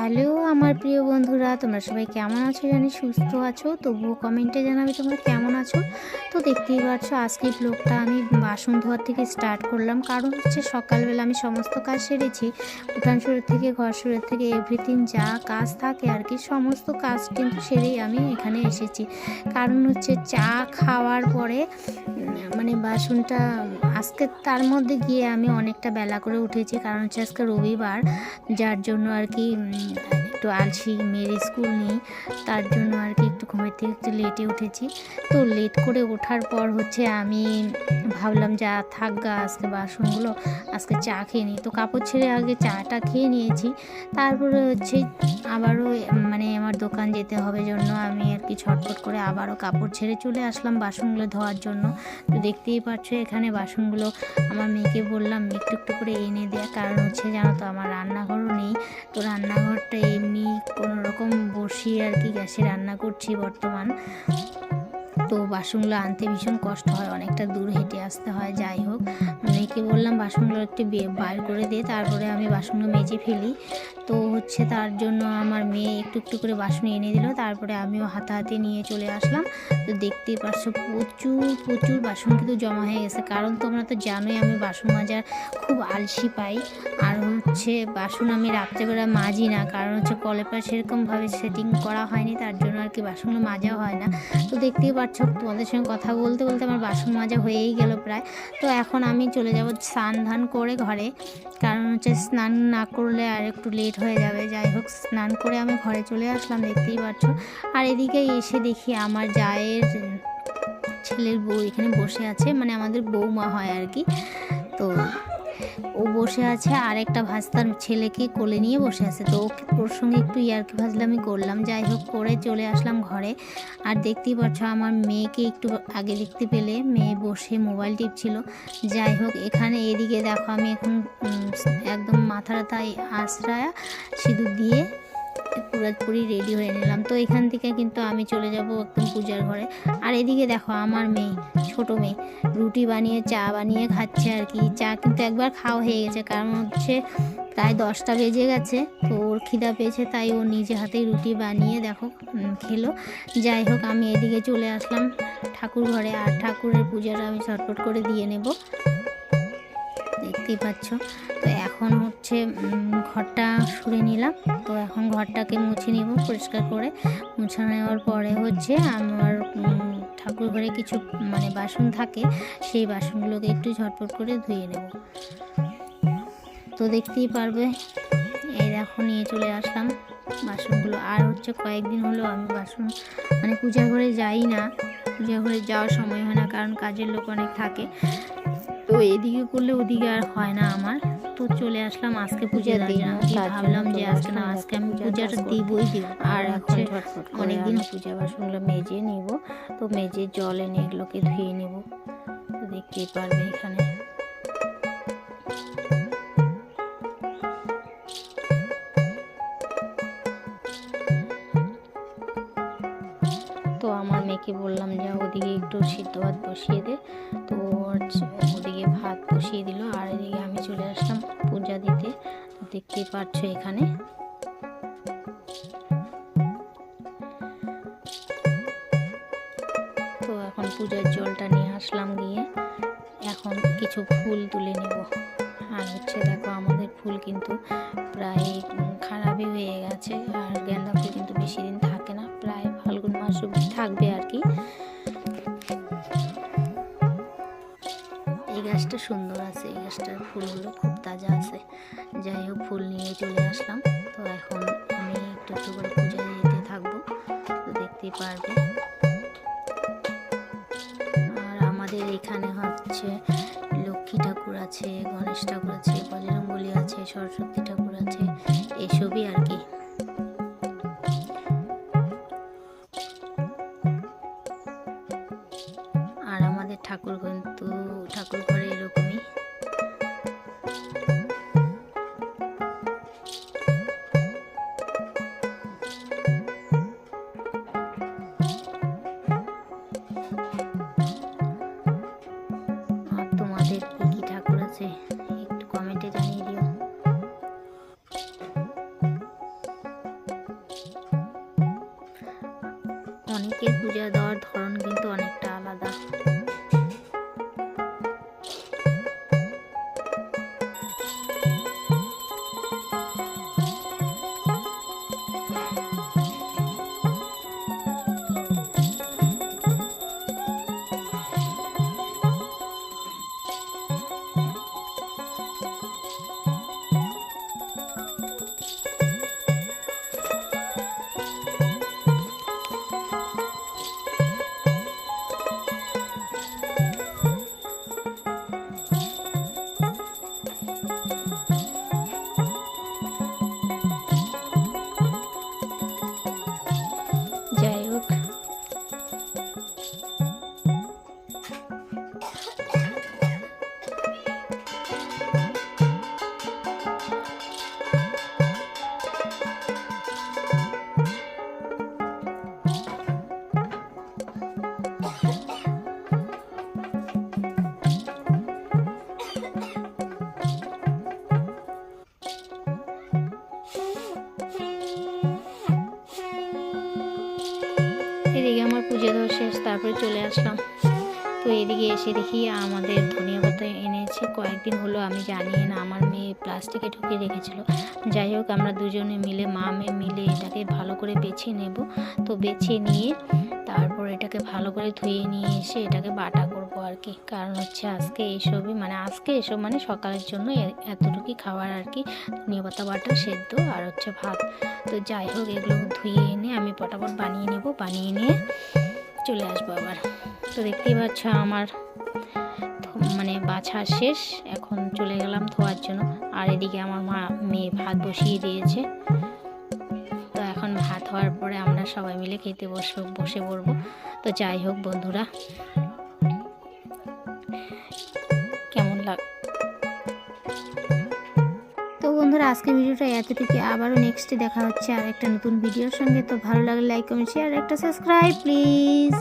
Hello, আমার প্রিয় বন্ধুরা, তোমরা সবাই কেমন আছো? জানি সুস্থ আছো, তবুও কমেন্টে জানাবে তোমরা কেমন আছো। তো দেখতেই পাচ্ছ আজকে ব্লগটা আমি বাসন ধোয়ার থেকে স্টার্ট করলাম। কারণ হচ্ছে সকালবেলা আমি সমস্ত কাজ সেরেছি। উঠান সুরের থেকে, ঘর সুরের থেকে এভরিথিং যা কাজ থাকে আর কি, সমস্ত কাজ কিন্তু সেরেই আমি এখানে এসেছি। কারণ হচ্ছে চা খাওয়ার পরে মানে বাসনটা, আজকে তার মধ্যে গিয়ে আমি অনেকটা বেলা করে উঠেছি। কারণ হচ্ছে আজকে রবিবার, যার জন্য আর কি একটু আলসি মেয়ের স্কুল নেই তার জন্য আর কি একটু ঘুমের থেকে একটু লেটে উঠেছি। তো লেট করে ওঠার পর হচ্ছে আমি ভাবলাম যা থাক গা, আজকে বাসনগুলো, আজকে চা খেয়ে নিই। তো কাপড় ছেড়ে আগে চাটা খেয়ে নিয়েছি। তারপরে হচ্ছে আবারও মানে আমার দোকান যেতে হবে জন্য আমি আর কি ছটফট করে আবারও কাপড় ছেড়ে চলে আসলাম বাসনগুলো ধোয়ার জন্য। তো দেখতেই পাচ্ছ এখানে বাসনগুলো আমার মেয়েকে বললাম, একটু একটু করে এনে দেওয়া কারণ হচ্ছে জানো তো আমার রান্নাঘরও নেই। তো রান্নাঘরটা এমনি কোনো রকম বসিয়ে আর কি গ্যাসে রান্না করছি। বর্তমান। তো বাসনগুলো আনতে ভীষণ কষ্ট হয়, অনেকটা দূর হেঁটে আসতে হয়, যাই হোক। মেয়েকে বললাম, বাসনগুলো একটু বার করে দিয়ে তারপরে আমি বাসনগুলো মেজে ফেলি। তো হচ্ছে তার জন্য আমার মেয়ে একটু একটু করে বাসন এনে দিল, তারপরে আমিও হাতে হাতে নিয়ে চলে আসলাম। তো দেখতেই পাচ্ছ, প্রচুর প্রচুর বাসন কিন্তু জমা হয়ে গেছে। কারণ তোমরা তো জানোই, আমি বাসন মাজার খুব আলসি পাই। আর হচ্ছে বাসন আমি রাত্রেবেলা মাজি না, কারণ হচ্ছে কলের পাশে সেরকমভাবে সেটিং করা হয়নি, তার জন্য আর কি বাসনগুলো মাজা হয় না। তো দেখতেই পাচ্ছ তোমাদের সঙ্গে কথা বলতে বলতে আমার বাসন মাজা হয়েই গেল প্রায়। তো এখন আমি চলে যাব স্নান ধান করে ঘরে। কারণ হচ্ছে স্নান না করলে আর একটু লেট হয়ে যাবে। যাই হোক, স্নান করে আমি ঘরে চলে আসলাম, দেখতেই পাচ্ছ। আর এদিকে এসে দেখি আমার জায়ের ছেলের বউ এখানে বসে আছে। মানে আমাদের বৌমা হয় আর কি। তো ও বসে আছে, আর একটা ভাস্তার ছেলেকে কোলে নিয়ে বসে আছে। তো ওর সঙ্গে একটু ইয়ার্কি ভাজলামি করলাম। যাই হোক, করে চলে আসলাম ঘরে। আর দেখতেই পাচ্ছ আমার মেয়েকে একটু আগে দেখতে পেলে। মেয়ে বসে মোবাইল টিপছিল। যাই হোক, এখানে এদিকে দেখো, আমি এখন একদম একদম তাই আশ্রয়া সিঁদুর দিয়ে পুরোপুরি রেডি হয়ে নিলাম। তো এখান থেকে কিন্তু আমি চলে যাব একদম পূজার ঘরে। আর এদিকে দেখো আমার মেয়ে, ছোট মেয়ে, রুটি বানিয়ে, চা বানিয়ে খাচ্ছে আর কি। চা কিন্তু একবার খাওয়া হয়ে গেছে, কারণ হচ্ছে প্রায় দশটা বেজে গেছে, তো ওর খিদা পেয়েছে, তাই ও নিজে হাতেই রুটি বানিয়ে দেখো খেলো। যাই হোক, আমি এদিকে চলে আসলাম ঠাকুর ঘরে, আর ঠাকুরের পূজাটা আমি ঝটপট করে দিয়ে নেব। দেখতেই পাচ্ছ। তো এখন হচ্ছে ঘরটা সরে নিলাম। তো এখন ঘরটাকে মুছে নিব পরিষ্কার করে। মুছে নেওয়ার পরে হচ্ছে আমার ঠাকুর ঘরে কিছু মানে বাসন থাকে, সেই বাসনগুলোকে একটু ঝটপট করে ধুয়ে নেব। তো দেখতেই পারবে, এই দেখো নিয়ে চলে আসলাম বাসনগুলো। আর হচ্ছে কয়েকদিন হলো আমি বাসন মানে পূজা ঘরে যাই না। পূজা ঘরে যাওয়ার সময় হয় না, কারণ কাজের লোক অনেক থাকে। এদিকে করলে ওদিকে আর হয় না আমার। তো চলে আসলাম আজকে পূজা জন্য ভাবলাম যে আজকে না আজকে আমি পূজাটা দিবই। দিব আর হচ্ছে অনেকদিন পূজা বাসনগুলো মেজে নিব। তো মেজে জল এনে এগুলোকে ধুয়ে নিব। দেখতেই পারবে এখানে। মেয়েকে বললাম যে ওদিকে একটু সিদ্ধ ভাত বসিয়ে দে। তো ওদিকে ভাত বসিয়ে দিল আর এদিকে আমি চলে আসলাম পূজা দিতে। দেখতেই পারছ এখানে। তো এখন পূজার জলটা নিয়ে আসলাম গিয়ে। এখন কিছু ফুল তুলে নেব। আর হচ্ছে দেখো আমাদের ফুল কিন্তু প্রায় খারাপই হয়ে গেছে। আর গেন্দা ফুল কিন্তু বেশি দিন থাকে না, প্রায় ফাল্গুন মাস থাকবে আর কি। এই গাছটা সুন্দর আছে, এই গাছটার ফুলগুলো খুব তাজা আছে। যাই হোক, ফুল নিয়ে চলে আসলাম। তো এখন আমি একটু একটু করে পূজা দিতে থাকব, তো দেখতেই পারবে। আমাদের এখানে হচ্ছে লক্ষ্মী ঠাকুর আছে, গণেশ ঠাকুর আছে বজরঙ্গলি আছে, সরস্বতী ঠাকুর আছে, এসবই আর কি। আর আমাদের ঠাকুর কিন্তু, ঠাকুর ঘরে এরকমই। অনেকের পূজা দেওয়ার ধরন কিন্তু অনেকটা আলাদা। পুজো দেওয়া শেষ, তারপরে চলে আসলাম। তো এদিকে এসে দেখি আমাদের ধনিয়া পাতা এনেছে। কয়েকদিন হলো, আমি জানি না, আমার মেয়ে প্লাস্টিকে ঢুকে রেখেছিল। যাই হোক, আমরা দুজনে মিলে, মা মেয়ে মিলে এটাকে ভালো করে বেছে নেব। তো বেছে নিয়ে তারপর এটাকে ভালো করে ধুয়ে নিয়ে এসে এটাকে বাটা করব আর কি। কারণ হচ্ছে আজকে এইসবই মানে আজকে এসব মানে সকালের জন্য এতটুকুই খাবার আর কি। ধনিয়া পাতা বাটা, সেদ্ধ আর হচ্ছে ভাত। তো যাই হোক, এগুলো ধুয়ে এনে আমি পটাপট বানিয়ে নেব। বানিয়ে নিয়ে চলে আসব আবার। তো দেখতেই পাচ্ছ আমার মানে বাছা শেষ। এখন চলে গেলাম ধোয়ার জন্য। আর এদিকে আমার মা, মেয়ে ভাত বসিয়ে দিয়েছে। তো এখন ভাত হওয়ার পরে আমরা সবাই মিলে খেতে বসবো, বসে পড়ব। তো যাই হোক বন্ধুরা বন্ধুরা আজকে ভিডিওটা এতটুকু আবারও নেক্সটে দেখা হচ্ছে আর একটা নতুন ভিডিওর সঙ্গে। তো ভালো লাগলে লাইক কমেন্ট শেয়ার একটা সাবস্ক্রাইব প্লিজ